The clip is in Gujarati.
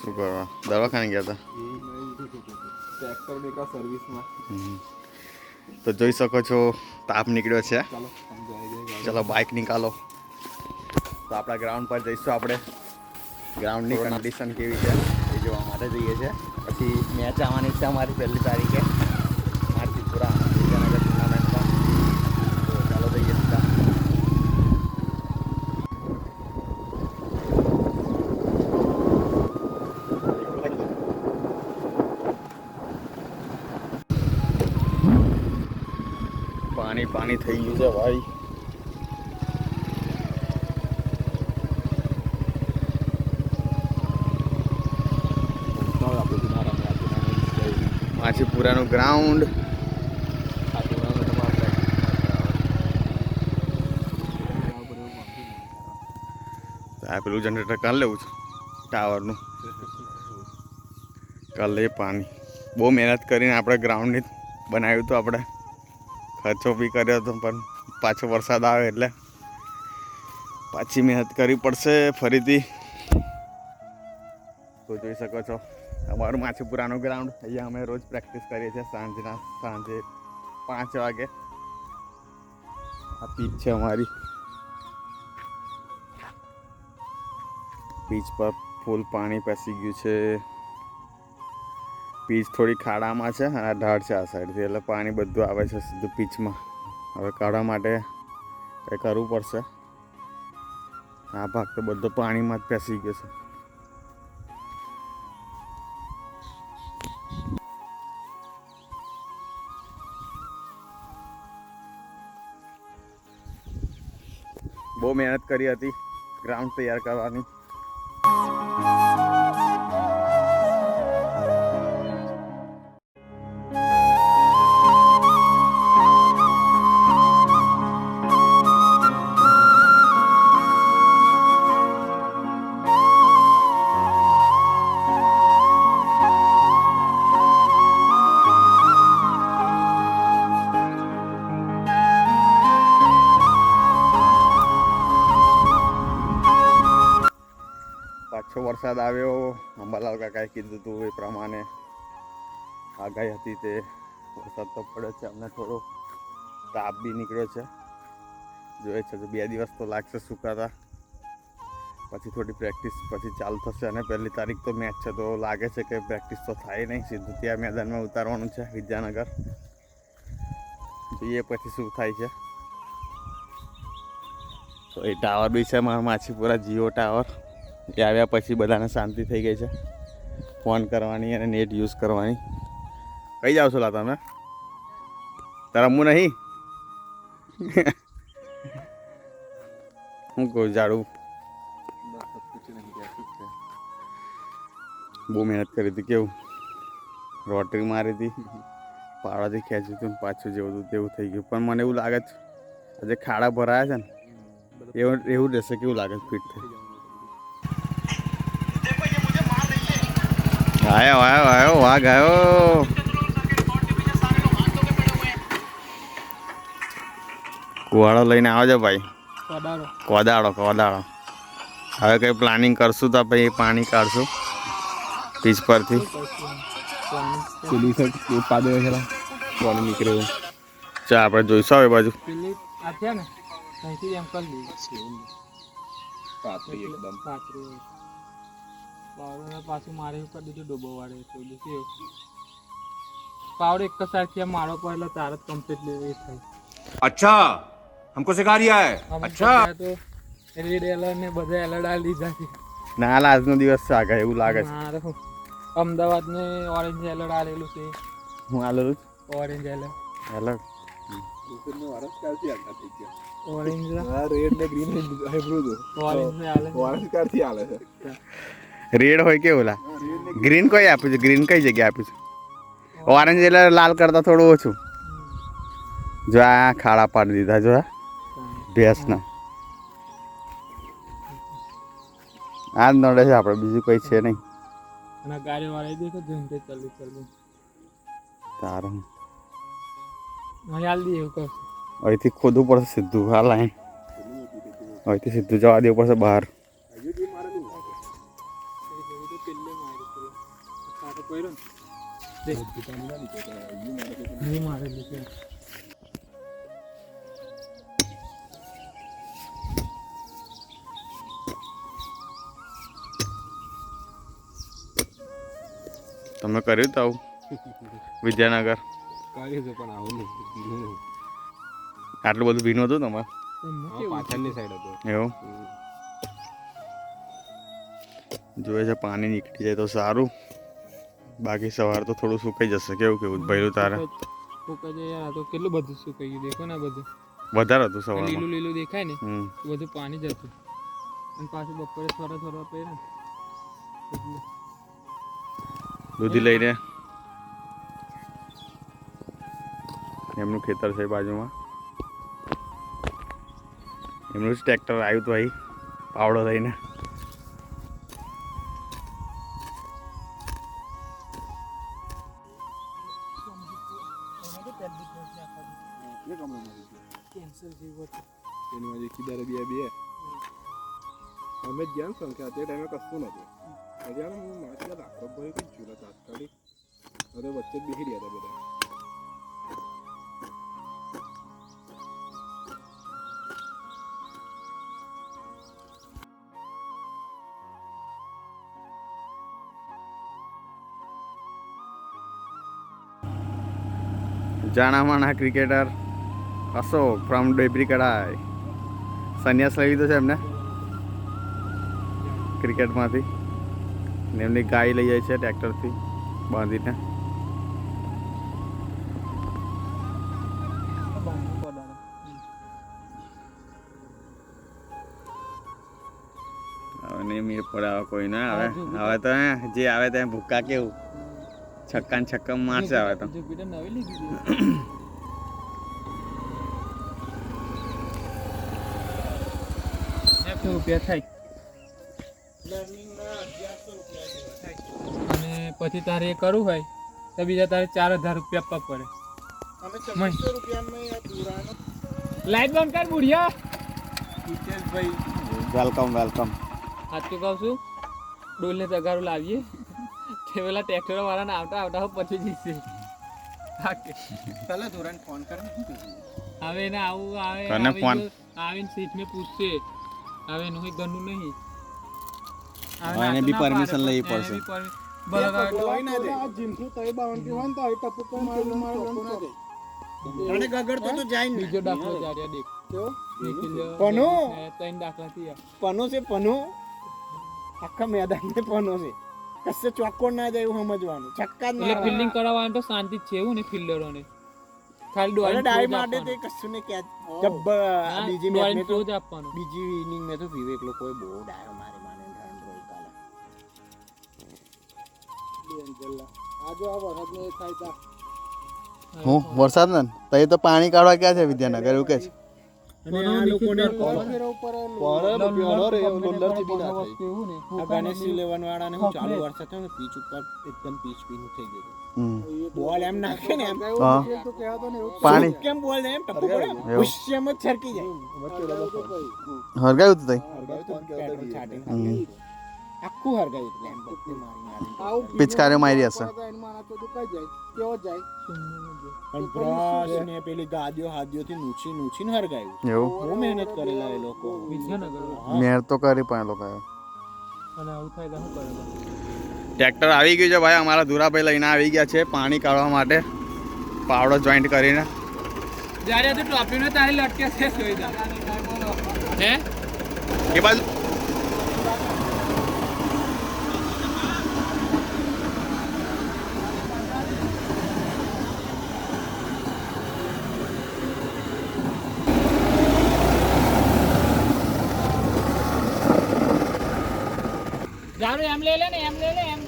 શું કરવા? દવાખાને ગયા હતા? તો જોઈ શકો છો, તાપ નીકળ્યો છે. ચલો બાઇક નીકાલો. તો આપણા ગ્રાઉન્ડ પર જઈશું આપણે. ગ્રાઉન્ડની કન્ડિશન કેવી છે, એ જોવા માટે જઈએ છીએ. પછી મેચ આવવાની છે અમારી પહેલી તારીખે મારતીપુરા વિજયનગર ટુર્નામેન્ટમાં તો ચાલો જઈએ સીધા પાણી પાણી થઈ ગયું છે ભાઈ. માછીપુરાનું ગ્રાઉન્ડ. આ પેલું જનરેટર કાલ લેવું છે ટાવરનું કાલ લે પાણી બહુ મહેનત કરીને આપણે ગ્રાઉન્ડની બનાવ્યું હતું આપણે ખર્ચો બી કર્યો હતો, પણ પાછો વરસાદ આવે એટલે પાછી મહેનત કરવી પડશે ફરીથી. તો જોઈ શકો છો, અમારું માછીપુરાનું ગ્રાઉન્ડ અહીંયા અમે રોજ પ્રેક્ટિસ કરીએ છીએ સાંજના, સાંજે પાંચ વાગે. આ પીચ છે અમારી. પીચ પર ફૂલ પાણી પેસી ગયું છે. પીચ થોડી ખાડામાં છે અને ઢાળ છે આ સાઈડથી. એટલે પાણી બધું આવે છે સીધું પીચમાં. હવે કાઢવા માટે કંઈ કરવું પડશે. આ ભાગ તો બધો પાણીમાં જ પેસી ગયો છે. બહુ મહેનત કરી હતી. ગ્રાઉન્ડ તૈયાર કરવાની. વરસાદ આવ્યો, અંબાલાલ કાકાએ કીધું હતું એ પ્રમાણે આગાહી હતી તે વરસાદ તો પડે છે, અમને થોડો તાપ બી નીકળ્યો છે. જોઈએ છે તો બે દિવસ તો લાગશે સુકાતા. પછી થોડી પ્રેક્ટિસ પછી ચાલુ થશે અને પહેલી તારીખ તો મેચ છે તો લાગે છે કે પ્રેક્ટિસ તો થાય નહીં, સીધું ત્યાં મેદાનમાં ઉતારવાનું છે, વિદ્યાનગર. જોઈએ પછી શું થાય છે. તો એ ટાવર બી છે, મારા માછીપુરા જીઓ ટાવર. એ આવ્યા પછી બધાને શાંતિ થઈ ગઈ છે. ફોન કરવાની અને નેટ યુઝ કરવાની. કઈ જાવ છો લા તમે? રમવું નહીં? હું કહું ઝાડુ. બહુ મહેનત કરી હતી કેવું? રોટરી મારી હતી. પાડાથી ખેંચ્યું હતું પાછું જેવું હતું તેવું થઈ ગયું. પણ મને એવું લાગે છે જે ખાડા ભરાયા છે ને એવું એવું રહેશે કેવું લાગે છે ફિટ થઈ. આયો આયો આયો વાઘ આવ્યો કુવાડો લઈને આવજો ભાઈ? કોદાળો કોદાળો હવે કંઈ પ્લાનિંગ કરશું તો પછી પાણી કાઢશું પીચ પરથી. ચા આપણે જોઈશું હવે બાજુ. આ છે ને અહીંથી એમ કરી દઈએ. પાતળી એકદમ. પાવડે પાછું મારે કરી દીધું? ડોબો વાળે તો દીધું પાવડે એક જ મારો પર એટલે તાર જ કમ્પ્લીટલી એ થઈ અચ્છા! હમકો સિખા રહ્યા હે અચ્છા! તો રેડ એલર્ટ ને બધા એલર્ટ આ લીધા છે. ના આજનો દિવસ આગળ એવું લાગે છે. અમદાવાદ ને ઓરેન્જ એલર્ટ આલેલું છે. હું આલેલું orange alert. Alert? Orange red ને ગ્રીન ઓરેન્જ ઓરેન્જ કારથી આલે છે? રેડ હોય કે ઓલા? ગ્રીન કઈ આપ્યું છે? ગ્રીન કઈ જગ્યાએ આપ્યું છે? ઓરેન્જ એટલે લાલ કરતા થોડું ઓછું. જો આ ખાડા પાડી દીધા જો ભેંસના. આ જ નડે છે આપણે બીજું કઈ છે નહીં. ગાડી વાળા દેખો ચાલુ ચાલુ. તારું. હાલ અહીંથી ખોદવું પડશે સીધું આ લાઈન. અહીંથી સીધું જવા દેવું પડશે બહાર. તમે કર્યું તો આવું? વિદ્યાનગર? કર્યું છે પણ આવું નહીં. આટલું બધું ભીનું હતું તમારે? પાછળની સાઈડ હતું. એવું? જોઈએ છે પાણી નીકળી જાય તો સારું. બાકી સવાર તો થોડું સુકાઈ જશે. કેવું કેવું ભર્યું તારે? સુકાઈ જાય યાર. આ તો કેટલું બધું સુકાઈ ગયું. દેખો ને આ બધું. વધારે હતું આ સવારમાં લીલું લીલું દેખાય ને બધું પાણી જ હતું. અને પાછું બપોરે થોડા થોડા પે ને. દૂધી લઈને એમનું ખેતર છે બાજુમાં. એમનું જ ટ્રેક્ટર આવ્યું તો અહીં પાવડો લઈને. કેન્સર જેવું હતું એની આજે કીધા બે બે અમે જ ગયા સંખ્યા તે ટાઈમે કશું હજી આને હું મારા દાખલો બધા જાણા માણા ક્રિકેટર અશોક ફ્રોમ ડેબરી કડાઈ સંન્યાસ લઈ લીધો છે એમને. ક્રિકેટમાંથી. એમની ગાય લઈ જાય છે ટ્રેક્ટરથી બાંધીને. હવે નહીં મેળ પડે હવે કોઈ ના આવે હવે તો જે આવે તે ભૂક્કા કેવું. છક્કા ને છક્કા મારશે આવે તો. રૂપિયા થાય. અને પછી તારે એ કરવું હોય તો બીજા તારે ચાર હજાર રૂપિયા આપવા પડે. લાઈટ બંધ કર બુઢિયા. વેલકમ વેલકમ સાચું કહું છું ડોલને તગારું લાવીએ. તે પેલા ટ્રેક્ટર વાળાને આવતા આવતા હું પછી જઈશે. થાકે. હવે એને આવું આવે તને ફોન. આવીને સીટને પૂછશે. હવે એનું કંઈ ગણું નહીં. હવે એને બી પરમિશન લેવી પડશે. પનો? દેખી, ત્રણ દાખલા થયા. પનો છે પનો? આખા મેદાન ને પનો છે. કશે ચોક્કો ના જાય એવું સમજવાનું. ચક્કા જ એટલે ફિલ્ડિંગ કરાવવાનું તો શાંતિ જ છે એવું ને ફિલ્ડરોને ખાલી અને ડાઈ માટે તે કશું ને કે જબ્બર બીજી મેચ throw જ આપવાનું. બીજી ઇનિંગ મેં તો વિવેક લોકોએ બહુ ડાયો મારે માને રન રોઈ કાલે. હું વરસાદ ને? તો એ તો પાણી કાઢવા ક્યાં છે વિદ્યાનગર એવું કે છે? અને આ લોકોને આ ગણેશ વાળાને હું ચાલુ વર્ષે થયો ને પીચ ઉપર એકદમ પીચ પીચ થઈ ગયું બોલ એમ નાખે ને એમ પાણી કેમ બોલ એમ પડે જ છરકી જાય હરગાયું હતું તઈ. આખું હરગાવ્યું એટલે એમ બધે મારી મારી પિચકારીઓ મારી હશે. પણ બ્રશ ને પેલી ગાદીઓ હાદીઓથી નૂચી ને હરગાયું. એવું? બહુ મહેનત કરેલા એ લોકો. મેર તો કરી પણ એ લોકોએ. અને આવું થાય તો શું કરે ટ્રેક્ટર આવી ગયું છે ભાઈ અમારા ધુરાભાઈ લઈને આવી ગયા છે પાણી કાઢવા માટે. પાવડો જોઈન્ટ કરીને. જ્યારે તો ટોપીનો તારી લટકે છે સોયદા. હે? એ બાજુ જારું એમ લઈ લે ને એમ લઈ લે એમ